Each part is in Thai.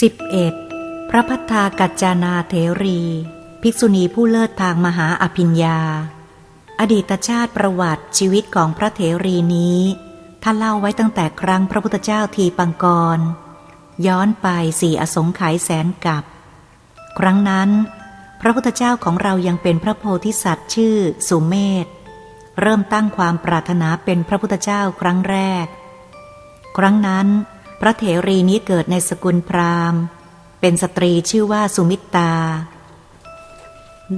11. พระพัฒากัจจานาเถรี ภิกษุณีผู้เลิศทางมหาอภิญญา อดีตชาติประวัติชีวิตของพระเถรีนี้ ท่านเล่าไว้ตั้งแต่ครั้งพระพุทธเจ้าทีปังกร ย้อนไปสี่อสงไขยแสนกับครั้งนั้น พระพุทธเจ้าของเรายังเป็นพระโพธิสัตว์ชื่อสุเมธเริ่มตั้งความปรารถนาเป็นพระพุทธเจ้าครั้งแรก ครั้งนั้น พระเถรีนี้เกิดในสกุลพราหมณ์ เป็นสตรีชื่อว่าสุมิตตา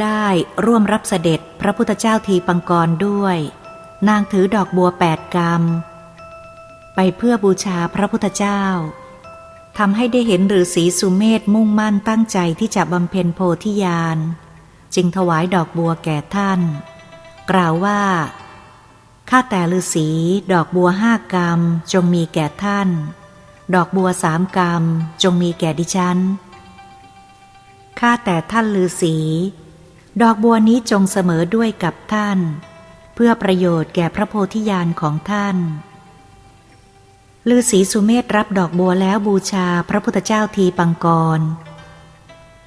ได้ร่วมรับเสด็จพระพุทธเจ้าทีปังกรด้วย นางถือดอกบัวแปดกรรมไปเพื่อบูชาพระพุทธเจ้า ทำให้ได้เห็นฤาษีสุเมธมุ่งมั่นตั้งใจที่จะบำเพ็ญโพธิญาณ จึงถวายดอกบัวแก่ท่าน กล่าวว่า ข้าแต่ฤาษีดอกบัวห้ากรรมจงมีแก่ท่าน ดอกบัวสามกรรมจงมีแก่ดิฉัน ข้าแต่ท่านฤาษีดอกบัวนี้จงเสมอด้วยกับท่าน เพื่อประโยชน์แก่พระโพธิญาณของท่าน ฤาษีสุเมธรับดอกบัวแล้วบูชาพระพุทธเจ้าทีปังกร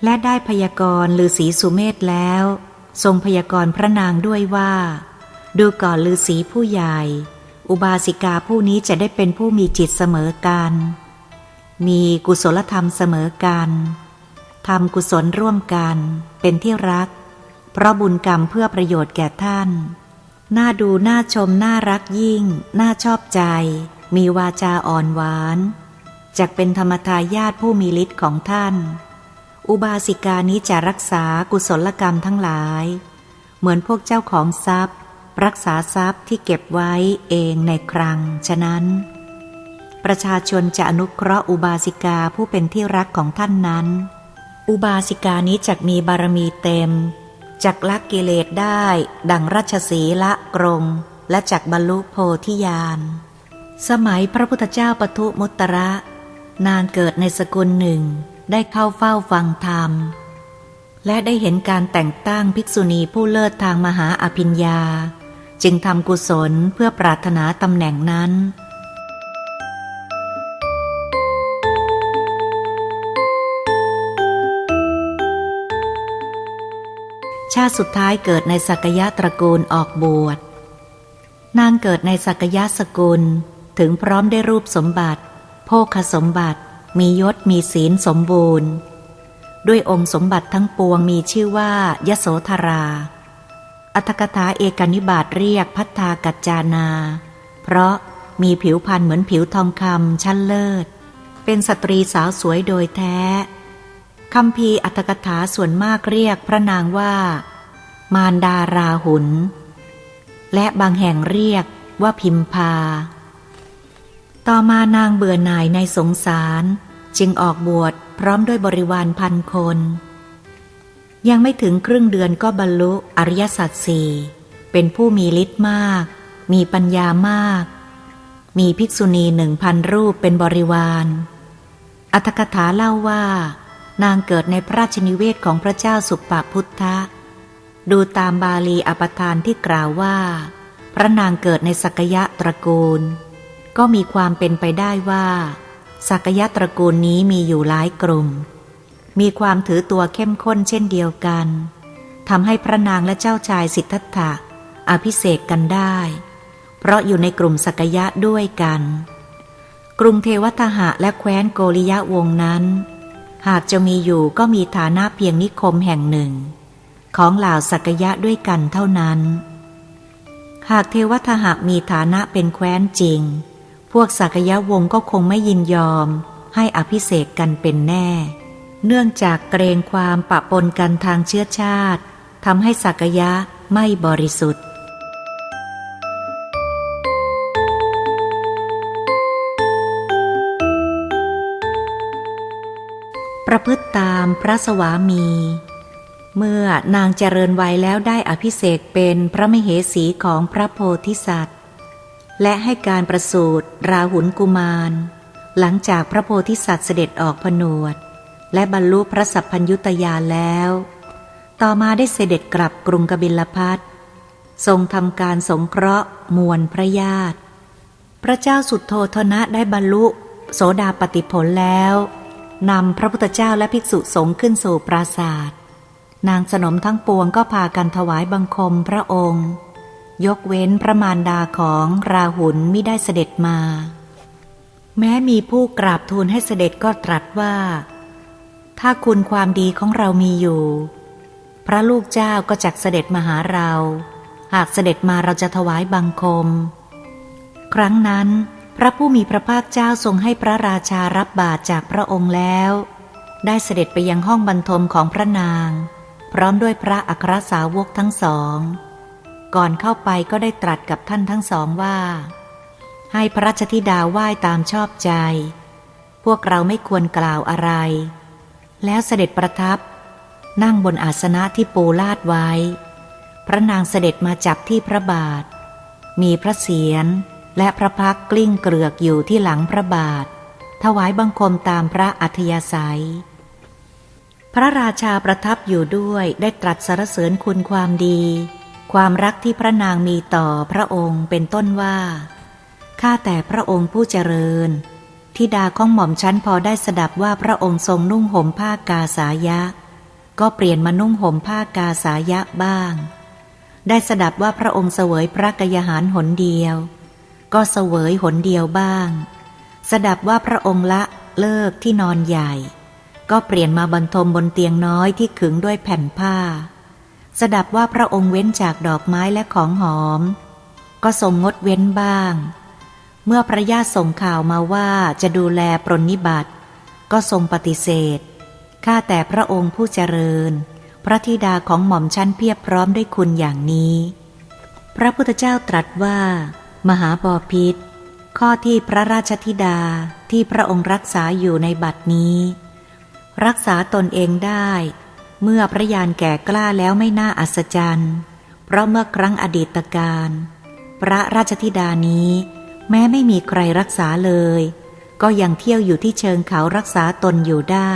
และได้พยากรณ์ฤาษีสุเมธแล้ว ทรงพยากรณ์พระนางด้วยว่า ดูก่อนฤาษีผู้ใหญ่ อุบาสิกาผู้นี้จะได้เป็นผู้มีจิตเสมอกัน มีกุศลธรรมเสมอกันทำกุศลร่วมกัน เป็นที่รัก เพราะบุญกรรมเพื่อประโยชน์แก่ท่าน น่าดูน่าชมน่ารักยิ่ง น่าชอบใจ มีวาจาอ่อนหวานจักเป็นธรรมทายาทผู้มีฤทธิ์ของท่าน อุบาสิกานี้จะรักษากุศลกรรมทั้งหลาย เหมือนพวกเจ้าของทรัพย์ รักษาทรัพย์ที่เก็บไว้เองในครัง ฉะนั้น ประชาชนจะอนุเคราะห์อุบาสิกาผู้เป็นที่รักของท่านนั้น อุบาสิกานี้จักมีบารมีเต็มจักละกิเลสได้ ดังรัชสีละกรง และจักบรรลุโพธิญาณ สมัยพระพุทธเจ้าปทุมุตระ นางเกิดในสกุลหนึ่งได้เข้าเฝ้าฟังธรรม และได้เห็นการแต่งตั้งภิกษุณีผู้เลิศทางมหาอภิญญา จึงทำกุศลเพื่อปรารถนาตำแหน่งนั้น ชาติสุดท้ายเกิดในสักยะตระกูลออกบวช นางเกิดในสักยะสกุล ถึงพร้อมได้รูปสมบัติ โภคสมบัติ มียศมีศีลสมบูรณ์ ด้วยองค์สมบัติทั้งปวงมีชื่อว่ายโสธรา อัตถกถาเอกนิบาตเรียกพัฒธากัจจานา เพราะมีผิวพรรณเหมือนผิวทองคำชั้นเลิศ เป็นสตรีสาวสวยโดยแท้คำพีร์อัตถกถาส่วนมากเรียกพระนางว่า มารดาราหุน และบางแห่งเรียกว่าพิมพา ต่อมานางเบื่อหน่ายในสงสาร จึงออกบวชพร้อมด้วยบริวารพันคน ยังไม่ถึงครึ่งเดือนก็บรรลุอริยสัจสี่เป็นผู้มีฤทธิ์มาก มีปัญญามาก มีภิกษุณีหนึ่งพันรูปเป็นบริวาร อัตถกถาเล่าว่า นางเกิดในพระราชนิเวศของพระเจ้าสุปปพุทธะ ดูตามบาลีอปทานที่กล่าวว่า พระนางเกิดในสักยะตระกูล ก็มีความเป็นไปได้ว่าสักยะตระกูลนี้มีอยู่หลายกลุ่ม มีความถือตัวเข้มข้นเช่นเดียวกันทำให้พระนางและเจ้าชายสิทธัตถะอภิเษกกันได้ เพราะอยู่ในกลุ่มสักยะด้วยกัน กรุงเทวทหะและแคว้นโกริยะวงนั้น หากจะมีอยู่ก็มีฐานะเพียงนิคมแห่งหนึ่ง ของเหล่าสักยะด้วยกันเท่านั้น หากเทวทหะมีฐานะเป็นแคว้นจริง พวกสักยะวงก็คงไม่ยินยอม ให้อภิเษกกันเป็นแน่ เนื่องจากเกรงความปะปนกันทางเชื้อชาติทำให้สักยะไม่บริสุทธิ์ ประพฤติตามพระสวามี เมื่อนางเจริญวัยแล้วได้อภิเษกเป็นพระมเหสีของพระโพธิสัตว์ และให้การประสูติราหุลกุมาร หลังจากพระโพธิสัตว์เสด็จออกผนวด และบรรลุพระสัพพัญยุตยานแล้ว ต่อมาได้เสด็จกลับกรุงกบิลพัททรงทำการสงเคราะห์มวลพระญาติ พระเจ้าสุดโททนะได้บรรลุ โสดาปติผลแล้วนำพระพุทธเจ้าและภิกษุสงฆ์ขึ้นสู่ปราศาสตร์นางสนมทั้งปวงก็พากันถวายบังคมพระองค์ ยกเว้นพระมารดาของราหุลไมิได้เสด็จมา แม้มีผู้กราบทูลให้เสด็จก็ตรัสว่า ถ้าคุณความดีของเรามีอยู่ พระลูกเจ้าก็จักเสด็จมาหาเรา หากเสด็จมาเราจะถวายบังคม ครั้งนั้น พระผู้มีพระภาคเจ้าทรงให้พระราชารับบาตรจากพระองค์แล้ว ได้เสด็จไปยังห้องบรรทมของพระนาง พร้อมด้วยพระอัครสาวกทั้งสอง ก่อนเข้าไปก็ได้ตรัสกับท่านทั้งสองว่า ให้พระราชธิดาไหว้ตามชอบใจ พวกเราไม่ควรกล่าวอะไร แล้วเสด็จประทับ นั่งบนอาสนะที่ปูลาดไว้ พระนางเสด็จมาจับที่พระบาท มีพระเศียรและพระพักกลิ้งเกลือกอยู่ที่หลังพระบาท ถวายบังคมตามพระอัธยาศัย พระราชาประทับอยู่ด้วยได้ตรัสสรรเสริญคุณความดี ความรักที่พระนางมีต่อพระองค์เป็นต้นว่า ข้าแต่พระองค์ผู้เจริญ ทิดาของหม่อมชั้นพอได้สดับว่าพระองค์ทรงนุ่งห่มผ้ากาสายะ ก็เปลี่ยนมานุ่งห่มผ้ากาสายะบ้าง ได้สดับว่าพระองค์เสวยพระกยาหารหนเดียว ก็เสวยหนเดียวบ้าง สดับว่าพระองค์ละเลิกที่นอนใหญ่ ก็เปลี่ยนมาบรรทมบนเตียงน้อยที่ขึงด้วยแผ่นผ้า สดับว่าพระองค์เว้นจากดอกไม้และของหอม ก็ทรงงดเว้นบ้าง เมื่อพระญาติส่งข่าวมาว่าจะดูแลปรนนิบัติ ก็ทรงปฏิเสธ ข้าแต่พระองค์ผู้เจริญ พระธิดาของหม่อมชั้นเพียบพร้อมด้วยคุณอย่างนี้ พระพุทธเจ้าตรัสว่า มหาบอพิษข้อที่พระราชธิดาที่พระองค์รักษาอยู่ในบัดนี้ รักษาตนเองได้ เมื่อพระยานแก่กล้าแล้วไม่น่าอัศจรรย์ เพราะเมื่อครั้งอดีตการ พระราชธิดานี้ แม้ไม่มีใครรักษาเลย ก็ยังเที่ยวอยู่ที่เชิงเขารักษาตนอยู่ได้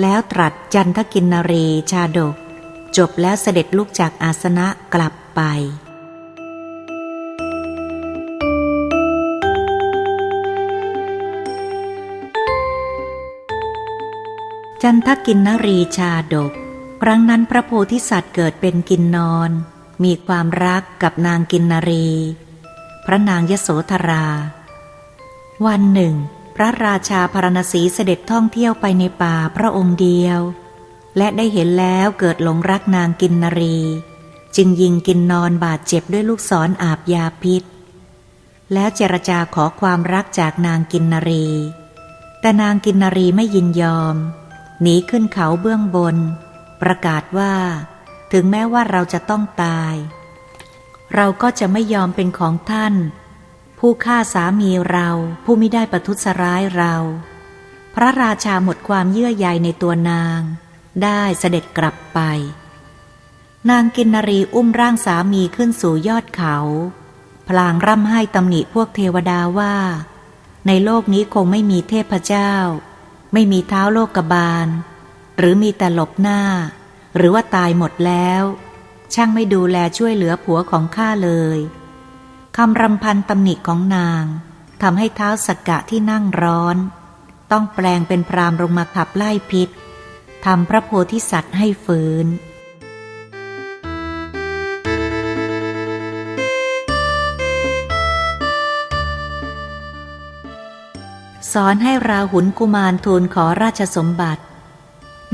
แล้วตรัสจันทกินนรีชาดก จบแล้วเสด็จลุกจากอาสนะกลับไป จันทกินนรีชาดก ครั้งนั้นพระโพธิสัตว์เกิดเป็นกินนอน มีความรักกับนางกินนรี พระนางยโสธรา วันหนึ่ง พระราชาพารณสีเสด็จท่องเที่ยวไปในป่าพระองค์เดียว และได้เห็นแล้วเกิดหลงรักนางกินนรี จึงยิงกินนอนบาดเจ็บด้วยลูกศรออาบยาพิษ แล้วเจรจาขอความรักจากนางกินนรี แต่นางกินนรีไม่ยินยอม หนีขึ้นเขาเบื้องบน ประกาศว่า ถึงแม้ว่าเราจะต้องตาย เราก็จะไม่ยอมเป็นของท่าน ผู้ฆ่าสามีเราผู้ไม่ได้ประทุษร้ายเรา พระราชาหมดความเยื่อใยในตัวนาง ได้เสด็จกลับไป นางกินนรีอุ้มร่างสามีขึ้นสู่ยอดเขา พลางร่ำไห้ตำหนิพวกเทวดาว่า ในโลกนี้คงไม่มีเทพเจ้า ไม่มีเท้าโลกบาล หรือมีแต่หลบหน้า หรือว่าตายหมดแล้ว ช่างไม่ดูแลช่วยเหลือผัวของข้าเลยคำรำพันตำหนิของนางทำให้เท้าสกกะที่นั่งร้อน ต้องแปลงเป็นพรามลงมาขับไล่พิษทำพระโพธิสัตว์ให้ฟื้น สอนให้ราหุลกุมารทูลขอราชสมบัติ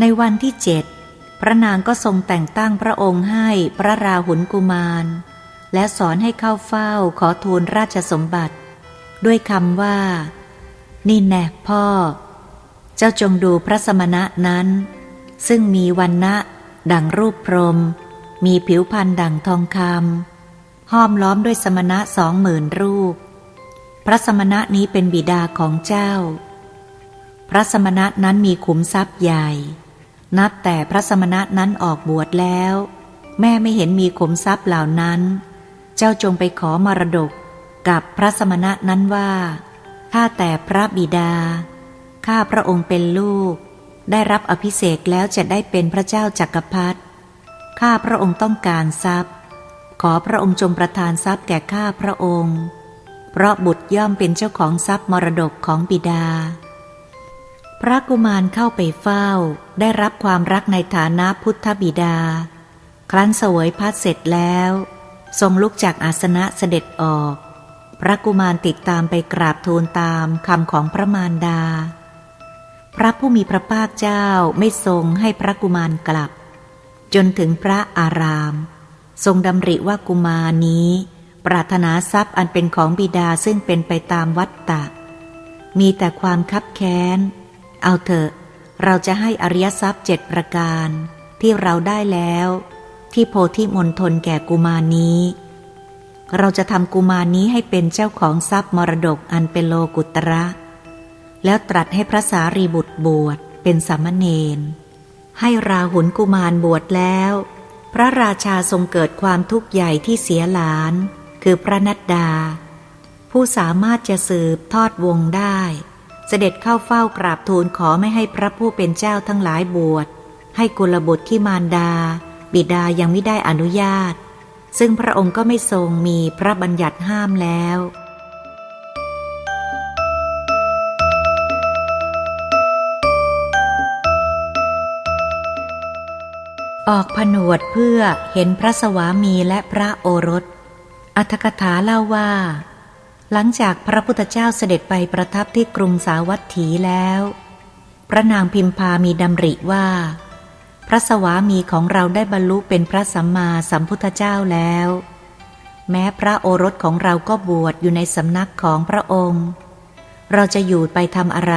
ในวันที่เจ็ดพระนางก็ทรงแต่งตั้งพระองค์ให้พระราหุลกุมาร และสอนให้เข้าเฝ้าขอทูลราชสมบัติ ด้วยคำว่า นี่แน่พ่อ เจ้าจงดูพระสมณะนั้น ซึ่งมีวันนะดังรูปพรหมมีผิวพรรณดังทองคำห้อมล้อมด้วยสมณะสองหมื่นรูป พระสมณะนี้เป็นบิดาของเจ้า พระสมณะนั้นมีขุมทรัพย์ใหญ่ นับแต่พระสมณะนั้นออกบวชแล้ว แม่ไม่เห็นมีขุมทรัพย์เหล่านั้น เจ้าจงไปขอมรดกกับพระสมณะนั้นว่าข้าแต่พระบิดา ข้าพระองค์เป็นลูก ได้รับอภิเษกแล้วจะได้เป็นพระเจ้าจักรพรรดิ ข้าพระองค์ต้องการทรัพย์ ขอพระองค์จงประทานทรัพย์แก่ข้าพระองค์ เพราะบุตรย่อมเป็นเจ้าของทรัพย์มรดกของบิดา พระกุมารเข้าไปเฝ้า ได้รับความรักในฐานะพุทธบิดา ครั้นเสวยพัดเสร็จแล้ว ทรงลุกจากอาสนะเสด็จออก พระกุมารติดตามไปกราบทูลตามคำของพระมารดา พระผู้มีพระภาคเจ้าไม่ทรงให้พระกุมารกลับ จนถึงพระอาราม ทรงดำริว่ากุมารนี้ รารถนาทรัพย์อันเป็นของบิดาซึ่งเป็นไปตามวัตตะ มีแต่ความคับแค้น เอาเถอะ เราจะให้อริยทรัพย์เจ็ดประการ ที่เราได้แล้ว ที่โพธิมณฑลแก่กุมารนี้ เราจะทำกุมารนี้ให้เป็นเจ้าของทรัพย์มรดกอันเป็นโลกุตระ แล้วตรัสให้พระสารีบุตรบวชเป็นสามเณรให้ราหุลกุมารบวชแล้ว พระราชาทรงเกิดความทุกข์ใหญ่ที่เสียหลาน คือพระนัดดา ผู้สามารถจะสืบทอดวงได้ เสด็จเข้าเฝ้ากราบทูลขอไม่ให้พระผู้เป็นเจ้าทั้งหลายบวช ให้กุลบุตรที่มารดา บิดายังไม่ได้อนุญาต ซึ่งพระองค์ก็ไม่ทรงมีพระบัญญัติห้ามแล้วออกผนวดเพื่อเห็นพระสวามีและพระโอรส อัธกถาเล่าว่า หลังจากพระพุทธเจ้าเสด็จไปประทับที่กรุงสาวัตถีแล้ว พระนางพิมพามีดำริว่า พระสวามีของเราได้บรรลุเป็นพระสัมมาสัมพุทธเจ้าแล้ว แม้พระโอรสของเราก็บวชอยู่ในสำนักของพระองค์ เราจะอยู่ไปทำอะไร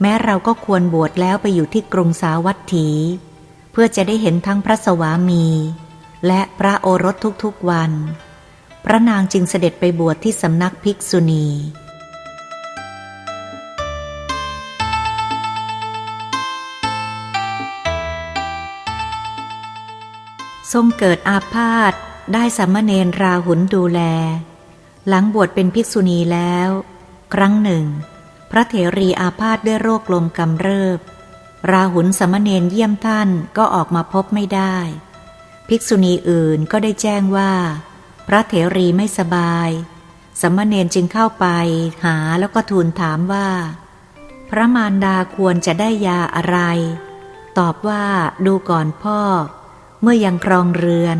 แม้เราก็ควรบวชแล้วไปอยู่ที่กรุงสาวัตถี เพื่อจะได้เห็นทั้งพระสวามี และพระโอรสทุกๆวัน พระนางจึงเสด็จไปบวชที่สำนักภิกษุณี ทรงเกิดอาพาธได้สามเณรราหุลดูแล หลังบวชเป็นภิกษุณีแล้ว ครั้งหนึ่ง พระเถรีอาพาธด้วยโรคลมกำเริบ ราหุลสามเณรเยี่ยมท่านก็ออกมาพบไม่ได้ ภิกษุณีอื่นก็ได้แจ้งว่า พระเถรีไม่สบายสามเณรจึงเข้าไปหาแล้วก็ทูลถามว่า พระมารดาควรจะได้ยาอะไร ตอบว่าดูก่อนพ่อ เมื่อยังครองเรือน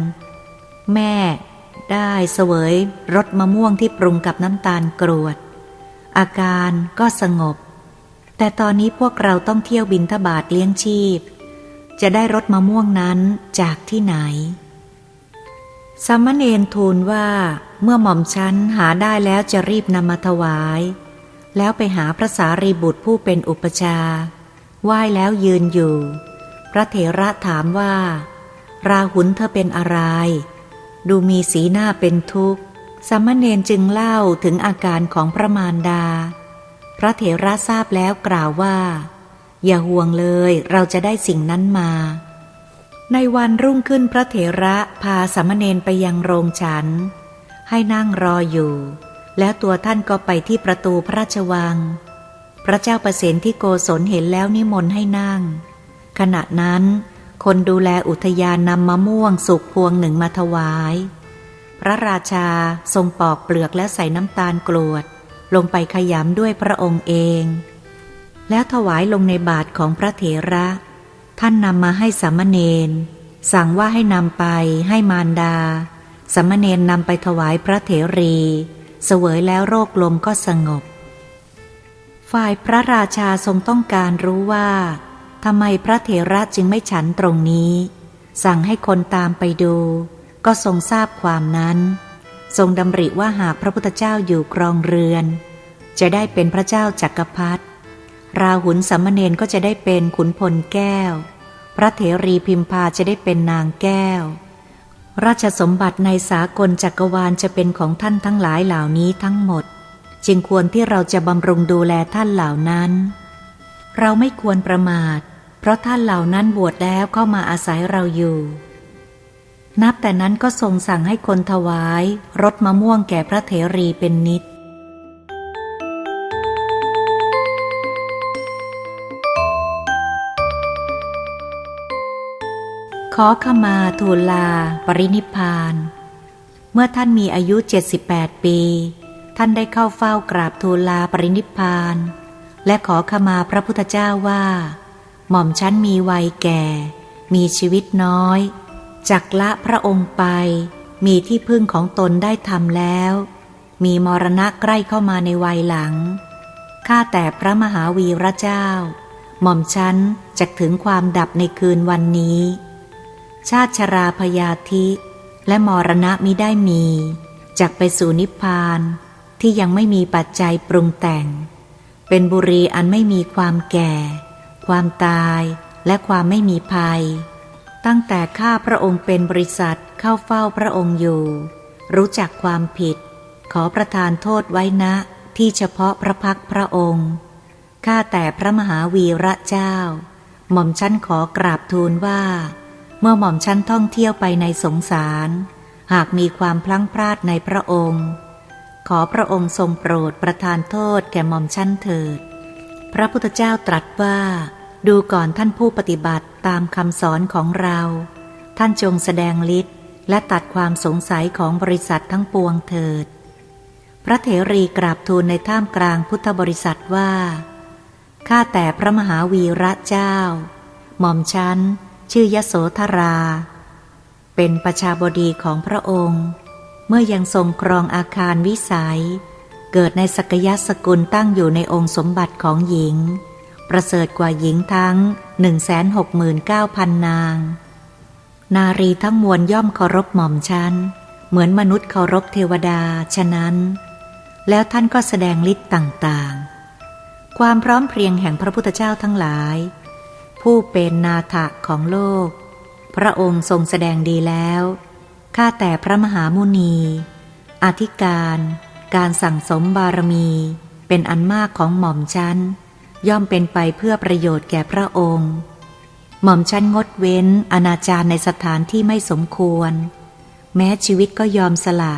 แม่ได้เสวยรสมะม่วงที่ปรุงกับน้ำตาลกรวด อาการก็สงบ แต่ตอนนี้พวกเราต้องเที่ยวบินทบาทเลี้ยงชีพ จะได้รสมะม่วงนั้นจากที่ไหน สามเณรทูลว่าเมื่อหม่อมฉันหาได้แล้วจะรีบนำมาถวาย แล้วไปหาพระสารีบุตรผู้เป็นอุปชาไหว้แล้วยืนอยู่ พระเถระถามว่า ราหุลเธอเป็นอะไร ดูมีสีหน้าเป็นทุกข์สามเณรจึงเล่าถึงอาการของพระมารดา พระเถระทราบแล้วกล่าวว่า อย่าห่วงเลยเราจะได้สิ่งนั้นมา ในวันรุ่งขึ้นพระเถระพาสามเณรไปยังโรงฉัน ให้นั่งรออยู่ แล้วตัวท่านก็ไปที่ประตูพระราชวัง พระเจ้าประเสนที่โกศลเห็นแล้วนิมนต์ให้นั่ง ขณะนั้น คนดูแลอุทยานนำมะม่วงสุกพวงหนึ่งมาถวาย พระราชาทรงปอกเปลือกและใส่น้ำตาลกรวด ลงไปขยำด้วยพระองค์เอง แล้วถวายลงในบาทของพระเถระ ท่านนำมาให้สามเณรสั่งว่าให้นำไปให้มารดา สามเณรนำไปถวายพระเถรี เสวยแล้วโรคลมก็สงบ ฝ่ายพระราชาทรงต้องการรู้ว่าทำไมพระเถระจึงไม่ฉันตรงนี้ สั่งให้คนตามไปดู ก็ทรงทราบความนั้น ทรงดำริว่าหากพระพุทธเจ้าอยู่ครองเรือน จะได้เป็นพระเจ้าจักรพรรดิ ราหุลสัมมเนนก็จะได้เป็นขุนพลแก้ว พระเถรีพิมพาจะได้เป็นนางแก้ว ราชสมบัติในสากลจักรวาลจะเป็นของท่านทั้งหลายเหล่านี้ทั้งหมด จึงควรที่เราจะบำรุงดูแลท่านเหล่านั้น เราไม่ควรประมาท เพราะท่านเหล่านั้นบวชแล้วเข้ามาอาศัยเราอยู่นับแต่นั้นก็ทรงสั่งให้คนถวาย รถมะม่วงแก่พระเถรีเป็นนิด ขอขมาทูลลา ปรินิพาน เมื่อท่านมีอายุ 78 ปี ท่านได้เข้าเฝ้ากราบทูลลาปรินิพพาน และขอขมาพระพุทธเจ้าว่า หม่อมชั้นมีวัยแก่ มีชีวิตน้อย จักละพระองค์ไป มีที่พึ่งของตนได้ทำแล้ว มีมรณะใกล้เข้ามาในวัยหลัง ข้าแต่พระมหาวีระเจ้า หม่อมชั้นจะถึงความดับในคืนวันนี้ ชาติชราพยาธิและมรณะมิได้มีจักไปสู่นิพพานที่ยังไม่มีปัจจัยปรุงแต่ง เป็นบุรีอันไม่มีความแก่ ความตายและความไม่มีภัย ตั้งแต่ข้าพระองค์เป็นบริษัทเข้าเฝ้าพระองค์อยู่ รู้จักความผิด ขอประทานโทษไว้ณที่เฉพาะพระพักพระองค์ข้าแต่พระมหาวีระเจ้า หม่อมชั้นขอกราบทูลว่า มื่อหม่อมชั้นท่องเที่ยวไปในสงสาร หากมีความพลั้งพลาดในพระองค์ ขอพระองค์ทรงโปรดประทานโทษแก่หม่อมชั้นเถิด พระพุทธเจ้าตรัสว่า ดูก่อนท่านผู้ปฏิบัติตามคำสอนของเรา ท่านจงแสดงฤทธิ์และตัดความสงสัยของบริษัททั้งปวงเถิด พระเถรีกราบทูลในท่ามกลางพุทธบริษัทว่าข้าแต่พระมหาวีระเจ้า หม่อมชั้น ชื่อยโสธรา เป็นประชาบดีของพระองค์ เมื่อยังทรงครองอาคารวิสัย เกิดในสกยสกุลตั้งอยู่ในองค์สมบัติของหญิง ประเสริฐกว่าหญิงทั้ง 169,000 นาง นารีทั้งมวลย่อมเคารพหม่อมชั้น เหมือนมนุษย์เคารพเทวดา ฉะนั้น แล้วท่านก็แสดงฤทธิ์ต่างๆ ความพร้อมเพรียงแห่งพระพุทธเจ้าทั้งหลาย ผู้เป็นนาถะของโลก พระองค์ทรงแสดงดีแล้ว ข้าแต่พระมหามุนี อธิการ การสั่งสมบารมี เป็นอันมากของหม่อมชันย่อมเป็นไปเพื่อประโยชน์แก่พระองค์ หม่อมชันงดเว้นอนาจารในสถานที่ไม่สมควร แม้ชีวิตก็ยอมสละ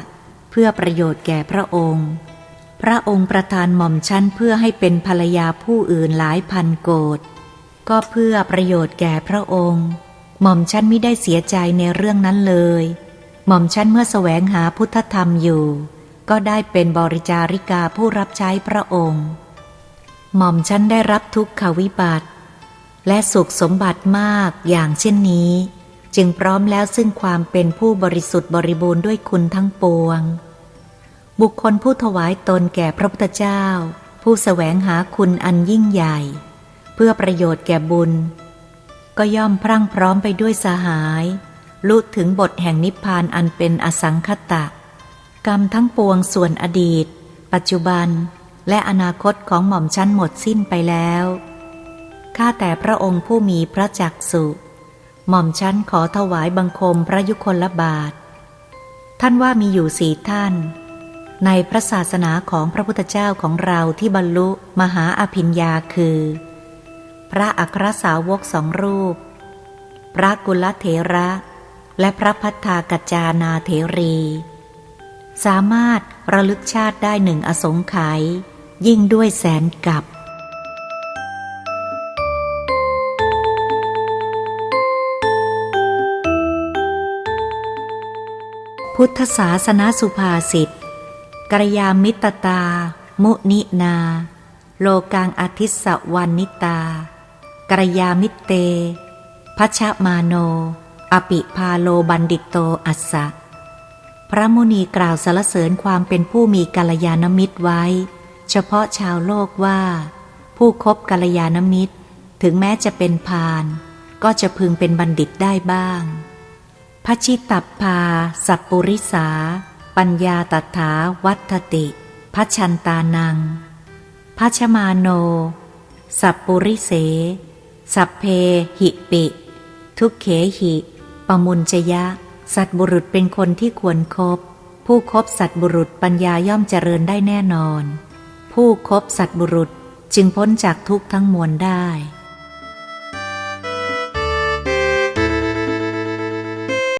เพื่อประโยชน์แก่พระองค์ พระองค์ประทานหม่อมชันเพื่อให้เป็นภรรยาผู้อื่นหลายพันโกด ก็เพื่อประโยชน์แก่พระองค์ หม่อมชั้นไม่ได้เสียใจในเรื่องนั้นเลย หม่อมชั้นเมื่อแสวงหาพุทธธรรมอยู่ ก็ได้เป็นบริจาริกาผู้รับใช้พระองค์ หม่อมชั้นได้รับทุกขวิบัติ และสุขสมบัติมากอย่างเช่นนี้ จึงพร้อมแล้วซึ่งความเป็นผู้บริสุทธิ์บริบูรณ์ด้วยคุณทั้งปวง บุคคลผู้ถวายตนแก่พระพุทธเจ้า ผู้แสวงหาคุณอันยิ่งใหญ่ เพื่อประโยชน์แก่บุญ ก็ย่อมพรั่งพร้อมไปด้วยสหายลุถึงบทแห่งนิพพานอันเป็นอสังคตะ กรรมทั้งปวงส่วนอดีต ปัจจุบัน และอนาคตของหม่อมชั้นหมดสิ้นไปแล้วข้าแต่พระองค์ผู้มีพระจักสุหม่อมชั้นขอถวายบังคมพระยุคลบาท ท่านว่ามีอยู่สี่ท่าน ในพระศาสนาของพระพุทธเจ้าของเราที่บรรลุมหาอภิญญาคือ พระอัครสาวกสองรูป พระกุลเถระ และพระพัฒากัจจานาเถรี สามารถระลึกชาติได้หนึ่งอสงไขยยิ่งด้วยแสนกับพุทธศาสนาสุภาษิตกรยามิตตา มุนินา โลกังอธิสวันนิตา กรยามิเตพัชมาโน อปิพาโลบันดิตโตอัสสะ พระมุนีกล่าวสรรเสริญความเป็นผู้มีกัลยาณมิตรไว้ เฉพาะชาวโลกว่า ผู้คบกัลยาณมิตร ถึงแม้จะเป็นพาลก็จะพึงเป็นบัณฑิตได้บ้างพชิตัปพา สัปปุริสา ปัญญาตถาวัตติพัชันตานังพัชมาโน สัปปุริเส สัพเพหิปิ ทุกเขหิ ปมุญจยะ สัตบุรุษเป็นคนที่ควรครบผู้คบสัตบุรุษปัญญาย่อมเจริญได้แน่นอน ผู้คบสัตบุรุษจึงพ้นจากทุกทั้งมวลได้